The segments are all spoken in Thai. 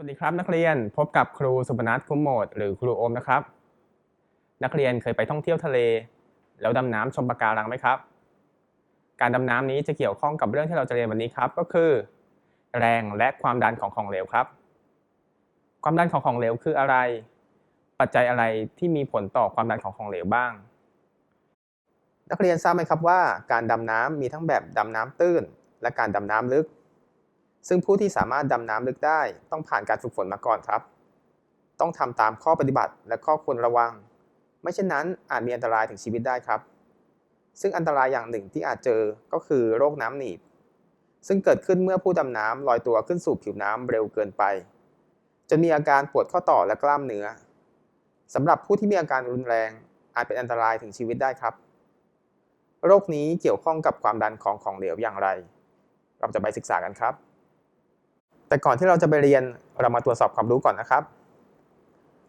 วัสดีครับนักเรียนพบกับครูสุพนัทคุ้มโหมด หรือครูโอมนะครับ นักเรียนเคยไปท่องเที่ยวทะเล แล้วดำน้ำชมปะการังไหมครับ การดำน้ำนี้จะเกี่ยวข้องกับเรื่องที่เราจะเรียนวันนี้ครับ ก็คือ แรงและความดันของของเหลวครับ ความดันของของเหลวคืออะไร ปัจจัยอะไรที่มีผลต่อความดันของของเหลวบ้าง นักเรียนทราบไหมครับว่า การดำน้ำมีทั้งแบบดำน้ำตื้น และการดำน้ำลึก ซึ่งผู้ที่สามารถดำน้ำลึกได้ต้องผ่านการฝึกฝนมาก่อนครับ ต้องทำตามข้อปฏิบัติและข้อควรระวัง ไม่เช่นนั้นอาจมีอันตรายถึงชีวิตได้ครับ ซึ่งอันตรายอย่างหนึ่งที่อาจเจอก็คือโรคน้ำหนีบ ซึ่งเกิดขึ้นเมื่อผู้ดำน้ำลอยตัวขึ้นสู่ผิวน้ำเร็วเกินไป จนมีอาการปวดข้อต่อและกล้ามเนื้อสำหรับผู้ที่มีอาการรุนแรงอาจเป็นอันตรายถึงชีวิตได้ครับ โรคนี้เกี่ยวข้องกับความดันของของเหลวอย่างไร เราจะไปศึกษากันครับ แต่ก่อนที่เราจะไปเรียนเรามาตรวจสอบความรู้ก่อนนะครับ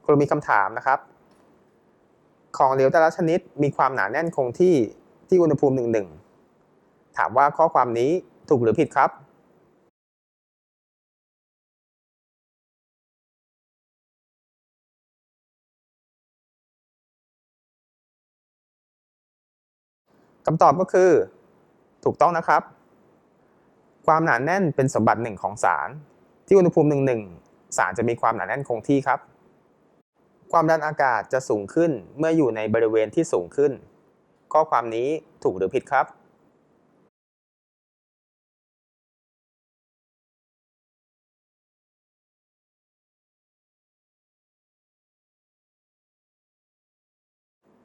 ครูมีคำถามนะครับ ของเหลวแต่ละชนิดมีความหนาแน่นคงที่ที่อุณหภูมิหนึ่งหนึ่งถามว่าข้อความนี้ถูกหรือผิดครับคำตอบก็คือ ถูกต้องนะครับ ความหนาแน่นเป็นสมบัติหนึ่งของสาร ที่อุณหภูมิหนึ่งหนึ่งสารจะมีความหนาแน่นคงที่ครับ ความดันอากาศจะสูงขึ้นเมื่ออยู่ในบริเวณที่สูงขึ้น ข้อความนี้ถูกหรือผิดครับ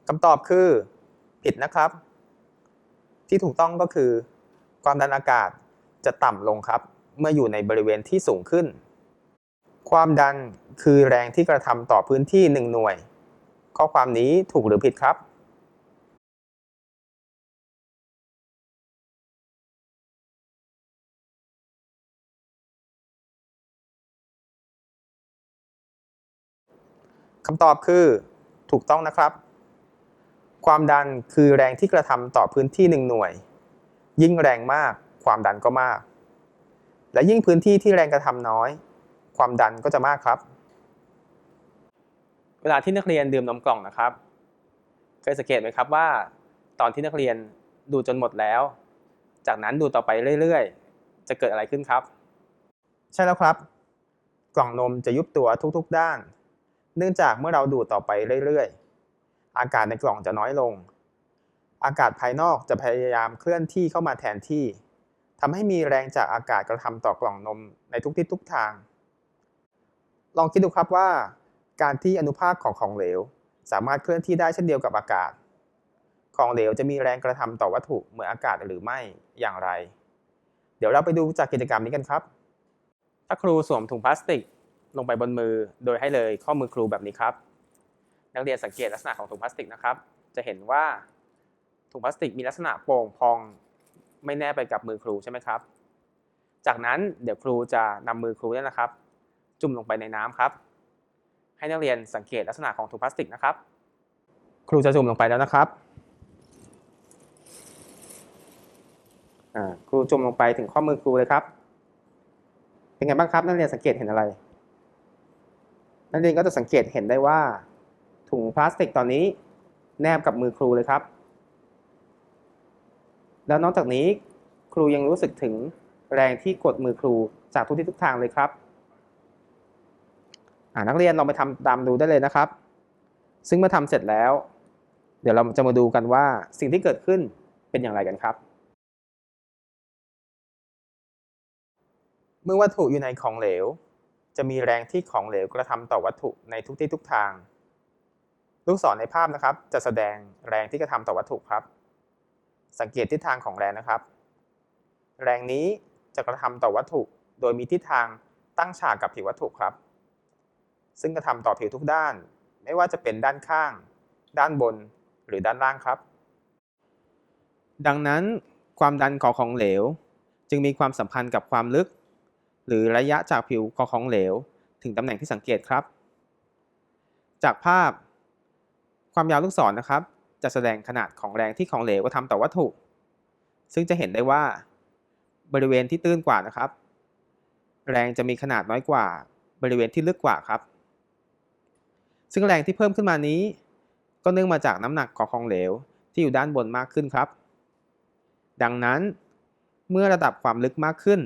คำตอบคือผิดนะครับ ที่ถูกต้องก็คือ ความดันอากาศ จะต่ำลงครับ เมื่ออยู่ในบริเวณที่สูงขึ้น ความดันคือแรงที่กระทำต่อพื้นที่ 1 หน่วย ข้อความนี้ถูกหรือผิดครับคำตอบคือ ถูกต้องนะครับ ความดันคือแรงที่กระทำต่อพื้นที่1หน่วย ยิ่งแรงมาก ความดันก็มาก และยิ่งพื้นที่ที่แรงกระทำน้อย ความดันก็จะมากครับ เวลาที่นักเรียนดื่มนมกล่องนะครับ เคยสังเกตไหมครับว่า ตอนที่นักเรียนดูจนหมดแล้ว จากนั้นดูต่อไปเรื่อยๆ จะเกิดอะไรขึ้นครับ ใช่แล้วครับ กล่องนมจะยุบตัวทุกๆด้าน เนื่องจากเมื่อเราดูดต่อไปเรื่อยๆ อากาศในกล่องจะน้อยลงอากาศภายนอกจะพยายามเคลื่อนที่เข้ามาแทนที่ ทำให้มีแรงจากอากาศกระทำต่อกล่องนมในทุกทิศทุกทาง ลองคิดดูครับว่า การที่อนุภาคของของเหลว สามารถเคลื่อนที่ได้เช่นเดียวกับอากาศ ของเหลวจะมีแรงกระทำต่อวัตถุเหมือนอากาศหรือไม่อย่างไร เดี๋ยวเราไปดูจากกิจกรรมนี้กันครับ ถ้าครูสวมถุงพลาสติกลงไปบนมือโดยให้เลยข้อมือครูแบบนี้ครับ นักเรียนสังเกตลักษณะของถุงพลาสติกนะครับ จะเห็นว่าถุงพลาสติกมีลักษณะโป่งพอง ไม่แน่ไปกับมือครูใช่ไหมครับ จากนั้นเดี๋ยวครูจะนำมือครูเนี่ยนะครับ จุ่มลงไปในน้ำครับ ให้นักเรียนสังเกตลักษณะของถุงพลาสติกนะครับ ครูจะจุ่มลงไปแล้วนะครับครูจุ่มลงไปถึงข้อมือครูเลยครับ เป็นไงบ้างครับ นักเรียนสังเกตเห็นอะไร นักเรียนก็จะสังเกตเห็นได้ว่า ถุงพลาสติกตอนนี้แนบกับมือครูเลยครับ แล้วนอกจากนี้ครูยังรู้สึกถึงแรงที่กดมือครูจากทุกทิศทุกทางเลยครับนักเรียนลองไปทำตามดูได้เลยนะครับ ซึ่งเมื่อทำเสร็จแล้ว เดี๋ยวเราจะมาดูกันว่าสิ่งที่เกิดขึ้นเป็นอย่างไรกันครับ เมื่อวัตถุอยู่ในของเหลว จะมีแรงที่ของเหลวกระทำต่อวัตถุในทุกที่ทุกทาง ลูกศรในภาพนะครับ จะแสดงแรงที่กระทำต่อวัตถุครับ สังเกตทิศทางของแรงนะครับ แรงนี้จะกระทำต่อวัตถุโดยมีทิศทางตั้งฉากกับผิววัตถุครับ ซึ่งกระทำต่อผิวทุกด้าน ไม่ว่าจะเป็นด้านข้าง ด้านบน หรือด้านล่างครับ ดังนั้นความดันขอของเหลว จึงมีความสัมพันธ์กับความลึก หรือระยะจากผิวขอของเหลว ถึงตำแหน่งที่สังเกตครับ จากภาพความยาวลูกศรนนะครับ จะแสดงขนาดของแรงที่ของเหลวกระทำต่อวัตถุ ซึ่งจะเห็นได้ว่า บริเวณที่ตื้นกว่านะครับ แรงจะมีขนาดน้อยกว่า บริเวณที่ลึกกว่าครับ ซึ่งแรงที่เพิ่มขึ้นมานี้ ก็เนื่องมาจากน้ำหนักของของเหลวที่อยู่ด้านบนมากขึ้นครับ ดังนั้น เมื่อระดับความลึกมากขึ้น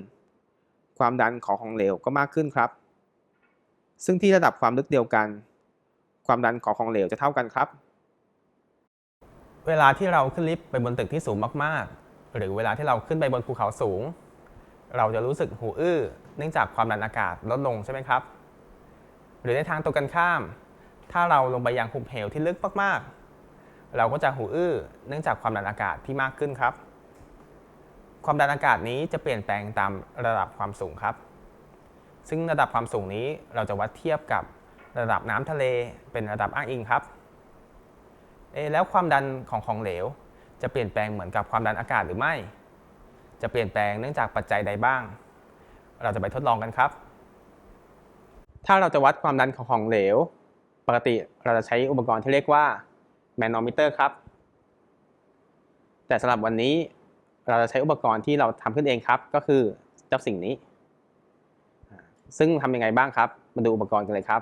ความดันของของเหลวก็มากขึ้นครับ ซึ่งที่ระดับความลึกเดียวกัน ความดันของของเหลวจะเท่ากันครับ เวลาที่เราขึ้นลิฟต์ไปบนตึกที่สูงมากๆ หรือเวลาที่เราขึ้นไปบนภูเขาสูง เราจะรู้สึกหูอื้อ เนื่องจากความดันอากาศลดลงใช่ไหมครับ หรือในทางตรงกันข้าม ถ้าเราลงไปยังหุบเหวที่ลึกมากๆ เราก็จะหูอื้อ เนื่องจากความดันอากาศที่มากขึ้นครับ ความดันอากาศนี้จะเปลี่ยนแปลงตามระดับความสูงครับ ซึ่งระดับความสูงนี้เราจะวัดเทียบกับระดับน้ำทะเลเป็นระดับอ้างอิงครับ เอแล้วความดันของของเหลว จะเปลี่ยนแปลงเหมือนกับความดันอากาศหรือไม่ จะเปลี่ยนแปลงเนื่องจากปัจจัยใดบ้าง เราจะไปทดลองกันครับ ถ้าเราจะวัดความดันของของเหลว ปกติเราจะใช้อุปกรณ์ที่เรียกว่าแมนโนมิเตอร์ครับ แต่สำหรับวันนี้เราจะใช้อุปกรณ์ที่เราทำขึ้นเองครับ ก็คือเจ้าสิ่งนี้ ซึ่งทำยังไงบ้างครับ มาดูอุปกรณ์กันเลยครับ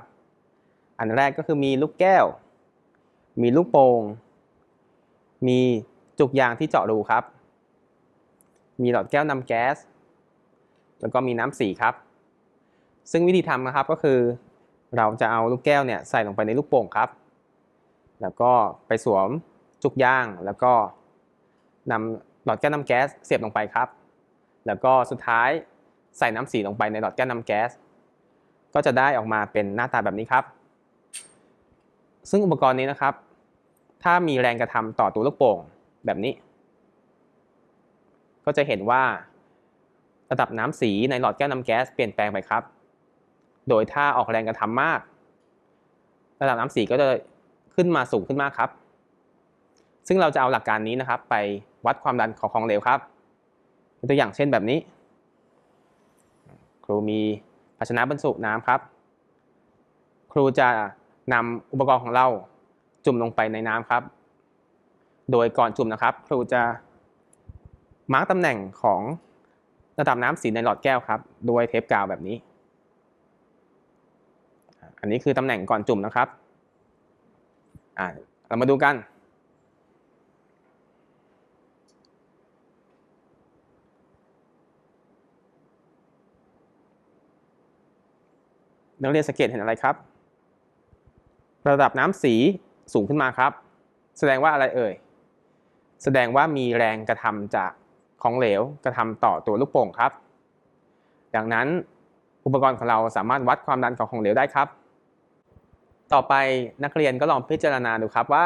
อันแรกก็คือมีลูกแก้ว มีลูกโป่ง มีจุกยางที่เจาะรูครับ มีหลอดแก้วนำแก๊ส แล้วก็มีน้ำสีครับ ซึ่งวิธีทำนะครับก็คือ เราจะเอาลูกแก้วเนี่ยใส่ลงไปในลูกโป่งครับ แล้วก็ไปสวมจุกยาง แล้วก็นำหลอดแก้วนำแก๊สเสียบลงไปครับ แล้วก็สุดท้ายใส่น้ำสีลงไปในหลอดแก้วนำแก๊ส ก็จะได้ออกมาเป็นหน้าตาแบบนี้ครับ ซึ่งอุปกรณ์นี้นะครับ ถ้ามีแรงกระทำต่อตัวลูกโป่งแบบนี้ ก็จะเห็นว่าระดับน้ำสีในหลอดแก้วน้ำแก๊สเปลี่ยนแปลงไปครับ โดยถ้าออกแรงกระทำมาก ระดับน้ำสีก็จะขึ้นมาสูงขึ้นมากครับ ซึ่งเราจะเอาหลักการนี้นะครับ ไปวัดความดันของของเหลวครับตัวอย่างเช่นแบบนี้ ครูมีภาชนะบรรจุน้ำครับ ครูจะนำอุปกรณ์ของเรา จุ่มลงไปในน้ำครับ โดยก่อนจุ่มนะครับ ครูจะมาร์กตำแหน่งของระดับน้ำสีในหลอดแก้วครับด้วยเทปกาวแบบนี้ อันนี้คือตำแหน่งก่อนจุ่มนะครับเรามาดูกัน นักเรียนสังเกตเห็นอะไรครับ ระดับน้ำสี สูงขึ้นมาครับ แสดงว่าอะไรเอ่ย แสดงว่ามีแรงกระทำจากของเหลวกระทำต่อตัวลูกโป่งครับ ดังนั้นอุปกรณ์ของเราสามารถวัดความดันของของเหลวได้ครับ ต่อไปนักเรียนก็ลองพิจารณาดูครับว่า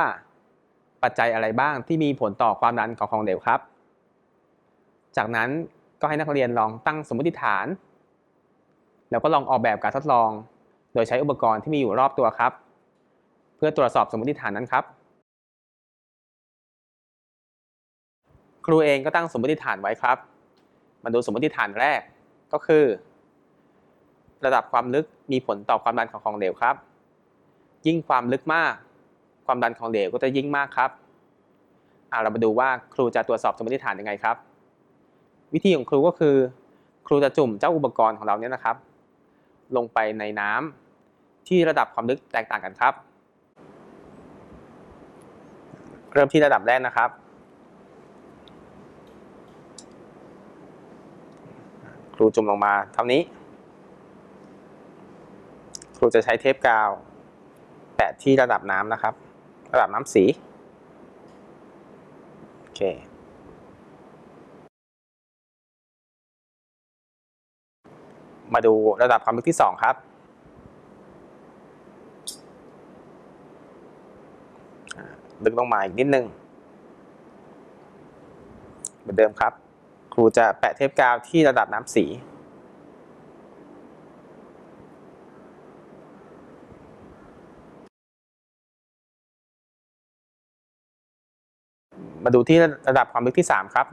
ปัจจัยอะไรบ้างที่มีผลต่อความดันของของเหลวครับ จากนั้นก็ให้นักเรียนลองตั้งสมมติฐาน แล้วก็ลองออกแบบการทดลอง โดยใช้อุปกรณ์ที่มีอยู่รอบตัวครับ พื่อตรวจสอบสมมติฐานนั้นครับ ครูเองก็ตั้งสมมติฐานไว้ครับ มาดูสมมติฐานแรกก็คือ ระดับความลึกมีผลต่อความดันของของเหลวครับ ยิ่งความลึกมาก ความดันของเหลวก็จะยิ่งมากครับอ่าเรามาดูว่าครูจะตรวจสอบสมมติฐานยังไงครับ วิธีของครูก็คือ ครูจะจุ่มเจ้าอุปกรณ์ของเราเนี่ยนะครับ ลงไปในน้ำที่ระดับความลึกแตกต่างกันครับ เริ่มที่ระดับแรกนะครับ ครูจุ่มลงมาเท่านี้ ครูจะใช้เทปกาว แปะที่ระดับน้ำนะครับ ระดับน้ำสีโอเคมาดูระดับความลึกที่ 2 ครับ ดึงลงมาอีกนิดนึง เหมือนเดิมครับ ครูจะแปะเทปกาวที่ระดับน้ำสีมาดูที่ระดับความลึกที่ 3 ครับ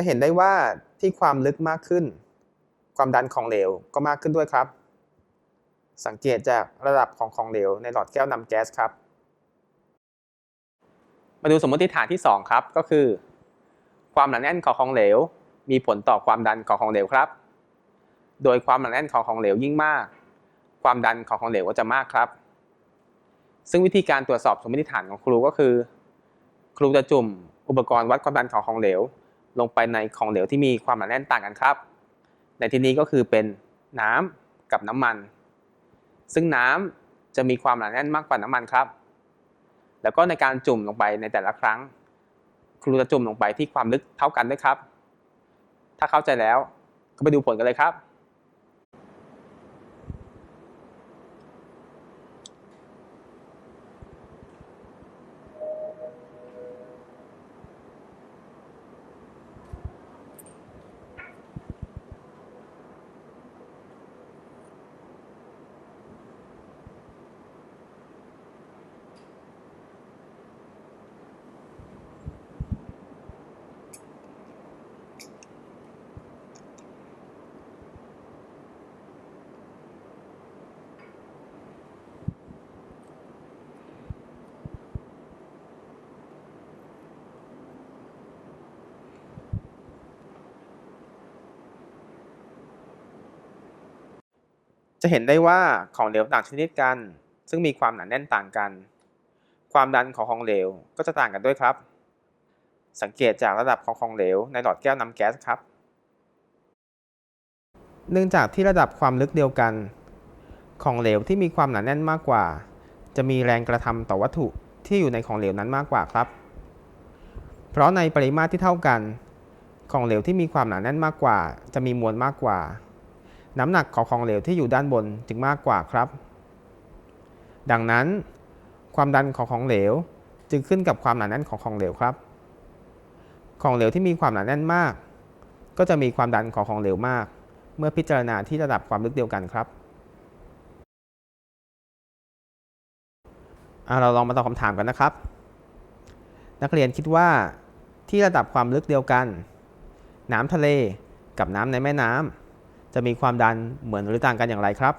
จะเห็นได้ว่าที่ความลึกมากขึ้น ความดันของเหลวก็มากขึ้นด้วยครับ สังเกตจากระดับของของเหลวในหลอดแก้วนำแก๊สครับ มาดูสมมติฐานที่ 2 ครับก็คือ ความหนาแน่นของของเหลว มีผลต่อความดันของของเหลวครับ โดยความหนาแน่นของของเหลวยิ่งมาก ความดันของของเหลวก็จะมากครับ ซึ่งวิธีการตรวจสอบสมมติฐานของครูก็คือ ครูจะจุ่มอุปกรณ์วัดความดันของของเหลว ลงไปในของเหลวที่มีความหนาแน่นต่างกันครับ ในที่นี้ก็คือเป็นน้ำกับน้ำมัน ซึ่งน้ำจะมีความหนาแน่นมากกว่าน้ำมันครับ แล้วก็ในการจุ่มลงไปในแต่ละครั้ง ครูจะจุ่มลงไปที่ความลึกเท่ากันด้วยครับ ถ้าเข้าใจแล้วก็ไปดูผลกันเลยครับ จะเห็นได้ว่าของเหลวต่างชนิดกัน ซึ่งมีความหนาแน่นต่างกัน ความดันของของเหลวก็จะต่างกันด้วยครับ สังเกตจากระดับของของเหลวในหลอดแก้วนำแก๊สครับ เนื่องจากที่ระดับความลึกเดียวกัน ของเหลวที่มีความหนาแน่นมากกว่า จะมีแรงกระทำต่อวัตถุที่อยู่ในของเหลวนั้นมากกว่าครับ เพราะในปริมาตรที่เท่ากัน ของเหลวที่มีความหนาแน่นมากกว่า จะมีมวลมากกว่า น้ำหนักของของเหลวที่อยู่ด้านบนจึงมากกว่าครับ ดังนั้น ความดันของของเหลวจึงขึ้นกับความหนาแน่นของของเหลวครับ ของเหลวที่มีความหนาแน่นมาก ก็จะมีความดันของของเหลวมาก เมื่อพิจารณาที่ระดับความลึกเดียวกันครับเราลองมาตอบคำถามกันนะครับ นักเรียนคิดว่าที่ระดับความลึกเดียวกัน น้ำทะเลกับน้ำในแม่น้ำ จะมีความดันเหมือนหรือต่างกันอย่างไรครับ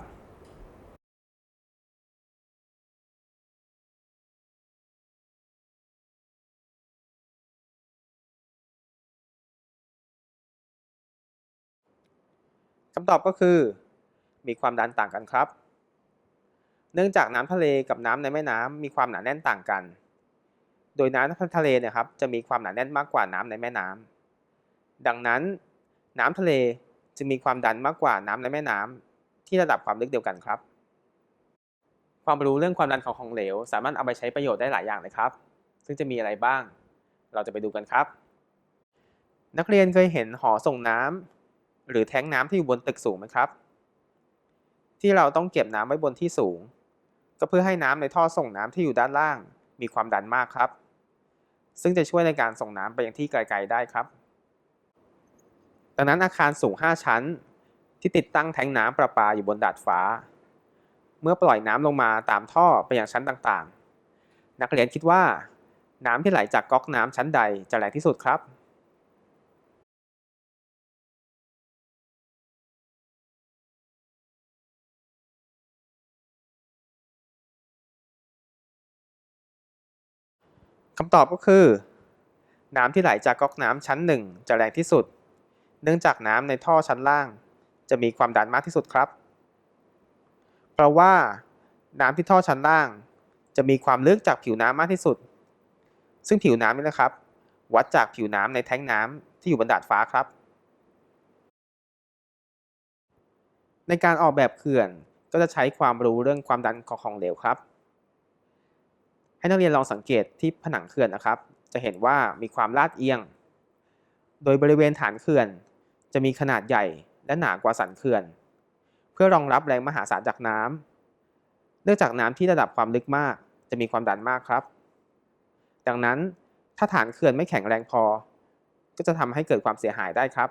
คำตอบก็คือ มีความดันต่างกันครับ เนื่องจากน้ำทะเลกับน้ำในแม่น้ำมีความหนาแน่นต่างกัน โดยน้ำทะเลเนี่ยครับจะมีความหนาแน่นมากกว่าน้ำในแม่น้ำดังนั้น น้ำทะเล จึงมีความดันมากกว่าน้ำในแม่น้ำที่ระดับความลึกเดียวกันครับ ความรู้เรื่องความดันของของเหลว สามารถเอาไปใช้ประโยชน์ได้หลายอย่างเลยครับ ซึ่งจะมีอะไรบ้าง เราจะไปดูกันครับ นักเรียนเคยเห็นหอส่งน้ำหรือแท้งน้ำที่อยู่บนตึกสูงไหมครับ ที่เราต้องเก็บน้ำไว้บนที่สูง ก็เพื่อให้น้ำในท่อส่งน้ำที่อยู่ด้านล่าง มีความดันมากครับ ซึ่งจะช่วยในการส่งน้ำไปยังที่ไกลๆได้ครับ ดังนั้นอาคารสูง 5 ชั้น ที่ติดตั้งแทงน้ำประปาอยู่บนดาดฟ้า เมื่อปล่อยน้ำลงมาตามท่อไปอยังชั้นต่างๆ นักเรียนคิดว่า น้ำที่ไหลจากก๊อกน้ำชั้นใดจะแรงที่สุดครับคำตอบก็คือ น้ำที่ไหลจากก๊อกน้ำชั้น1จะแรงที่สุด เนื่องจากน้ำในท่อชั้นล่าง จะมีความดันมากที่สุดครับ เพราะว่าน้ำที่ท่อชั้นล่าง จะมีความลึกจากผิวน้ำมากที่สุด ซึ่งผิวน้ำนี่นะครับ วัดจากผิวน้ำในแท้งน้ำที่อยู่บนดาดฟ้าครับ ในการออกแบบเขื่อนก็จะใช้ความรู้เรื่องความดันของของเหลวครับ ให้นักเรียนลองสังเกตที่ผนังเขื่อนนะครับ จะเห็นว่ามีความลาดเอียง โดยบริเวณฐานเขื่อน จะมีขนาดใหญ่และหนากว่าสันเขื่อน เพื่อรองรับแรงมหาศาลจากน้ำเนื่องจากน้ำที่ระดับความลึกมาก จะมีความดันมากครับ ดังนั้นถ้าฐานเขื่อนไม่แข็งแรงพอ ก็จะทำให้เกิดความเสียหายได้ครับ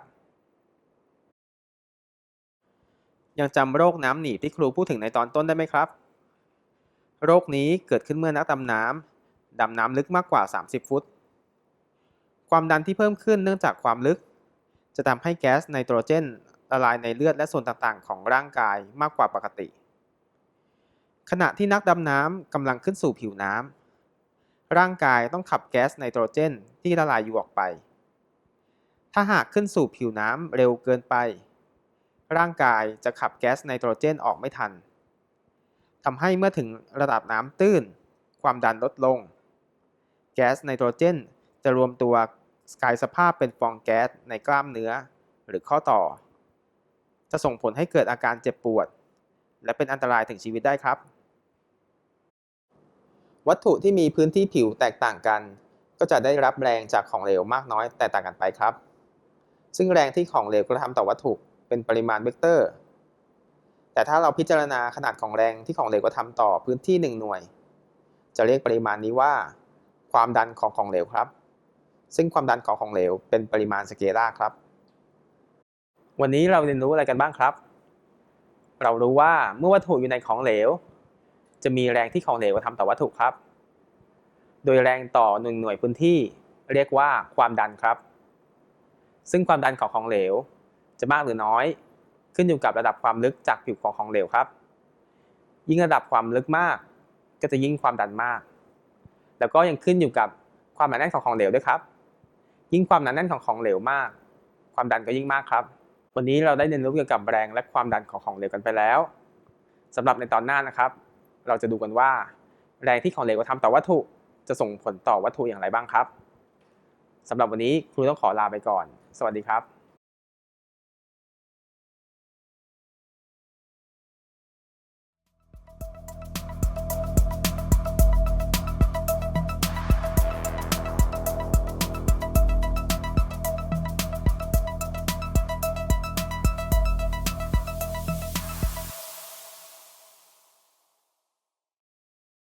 ยังจำโรคน้ำหนีบที่ครูพูดถึงในตอนต้นได้ไหมครับ โรคนี้เกิดขึ้นเมื่อนักดำน้ำดำน้ำลึกมากกว่า 30 ฟุต ความดันที่เพิ่มขึ้นเนื่องจากความลึก จะทำให้แก๊สไนโตรเจนละลายในเลือดและส่วนต่างๆ ของร่างกายมากกว่าปกติ ขณะที่นักดำน้ำกำลังขึ้นสู่ผิวน้ำร่างกายต้องขับแก๊สไนโตรเจนที่ละลายอยู่ออกไป ถ้าหากขึ้นสู่ผิวน้ำเร็วเกินไป ร่างกายจะขับแก๊สไนโตรเจนออกไม่ทันทำให้เมื่อถึงระดับน้ำตื้น ความดันลดลง แก๊สไนโตรเจนจะรวมตัว กายสภาพเป็นฟองแก๊สในกล้ามเนื้อหรือข้อต่อ จะส่งผลให้เกิดอาการเจ็บปวด และเป็นอันตรายถึงชีวิตได้ครับ วัตถุที่มีพื้นที่ผิวแตกต่างกัน ก็จะได้รับแรงจากของเหลวมากน้อยแตกต่างกันไปครับ ซึ่งแรงที่ของเหลวกระทำต่อวัตถุเป็นปริมาณเวกเตอร์ แต่ถ้าเราพิจารณาขนาดของแรงที่ของเหลวกระทำต่อพื้นที่ 1 หน่วย จะเรียกปริมาณนี้ว่า ความดันของของเหลวครับ ซึ่งความดันของของเหลวเป็นปริมาณสเกลาร์ครับ วันนี้เราเรียนรู้อะไรกันบ้างครับ เรารู้ว่าเมื่อวัตถุอยู่ในของเหลว จะมีแรงที่ของเหลวทำต่อวัตถุครับ โดยแรงต่อหนึ่งหน่วยพื้นที่เรียกว่าความดันครับ ซึ่งความดันของของเหลว จะมากหรือน้อย ขึ้นอยู่กับระดับความลึกจากผิวของของเหลวครับ ยิ่งระดับความลึกมาก ก็จะยิ่งความดันมาก แล้วก็ยังขึ้นอยู่กับความหนาแน่นของของเหลวด้วยครับ ยิ่งความหนาแน่นของของเหลวมาก ความดันก็ยิ่งมากครับ วันนี้เราได้เรียนรู้เกี่ยวกับแรงและความดันของของเหลวกันไปแล้วสำหรับในตอนหน้านะครับ เราจะดูกันว่า แรงที่ของเหลวกระทำต่อวัตถุจะส่งผลต่อวัตถุอย่างไรบ้างครับสำหรับวันนี้ครูต้องขอลาไปก่อน สวัสดีครับ